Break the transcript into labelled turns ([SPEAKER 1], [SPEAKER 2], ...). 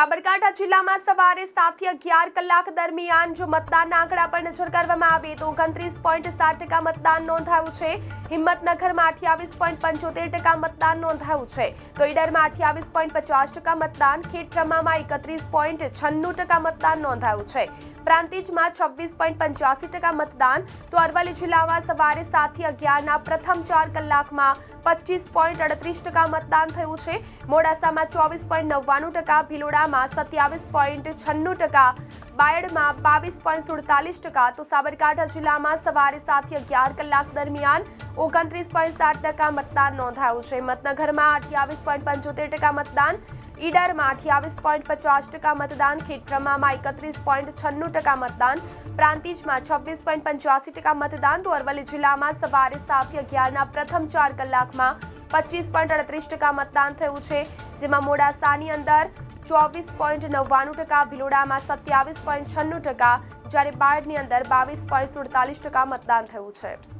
[SPEAKER 1] સાબરકાંઠા જિલ્લામાં સવારે સાતથી અગિયાર કલાક દરમિયાન જો મતદાનના આંકડા પર નજર કરવામાં આવે તો ઓગણત્રીસ પોઈન્ટ સાત ટકા મતદાન નોંધાયું છે. હિંમતનગરમાં અઠ્યાવીસ પોઈન્ટ પંચોતેર ટકા મતદાન નોંધાયું છે. તો ઈડરમાં અઠ્યાવીસ પોઈન્ટ પચાસ ટકા મતદાન ખેડબ્રહ્મામાં એકત્રીસ પોઈન્ટ છન્નું ટકા મતદાન નોંધાયું છે. પ્રાંતિજમાં છવ્વીસ પોઈન્ટ પંચ્યાસી ટકા મતદાન, તો અરવલ્લી જિલ્લામાં સવારે સાતથી અગિયારના પ્રથમ ચાર કલાકમાં પચીસ પોઈન્ટ અડત્રીસ ટકા મતદાન થયું છે. મોડાસામાં ચોવીસ પોઈન્ટ નવ્વાણું ટકા ભિલોડામાં સત્યાવીસ પોઈન્ટ છન્નું ટકા, બાયડમાં બાવીસ પોઈન્ટ સુડતાલીસ ટકા તો સાબરકાંઠા જિલ્લામાં સવારે સાતથી અગિયાર કલાક દરમિયાન ઓગણત્રીસ પોઈન્ટ સાત ટકા મતદાન નોંધાયું છે. મતનગરમાં અઠ્યાવીસ પોઈન્ટ પંચોતેર ટકા મતદાન, ઈડરમાં અઠ્યાવીસ પોઈન્ટ પચાસ ટકા મતદાન ખેડબ્રહ્મામાં એકત્રીસ પોઈન્ટ છન્નું ટકા મતદાન, પ્રાંતિજમાં છવ્વીસ પોઈન્ટ પંચ્યાસી ટકા મતદાન તો અરવલ્લી જિલ્લામાં સવારે સાતથી અગિયારના પ્રથમ ચાર કલાકમાં પચીસ પોઈન્ટ અડત્રીસ ટકા મતદાન થયું છે. જેમાં મોડાસાની અંદર ચોવીસ પોઈન્ટ નવ્વાણું ટકા, ભિલોડામાં સત્યાવીસ પોઈન્ટ છન્નું ટકા, જ્યારે બાયડની અંદર બાવીસ પોઈન્ટ સુડતાલીસ ટકા મતદાન થયું છે.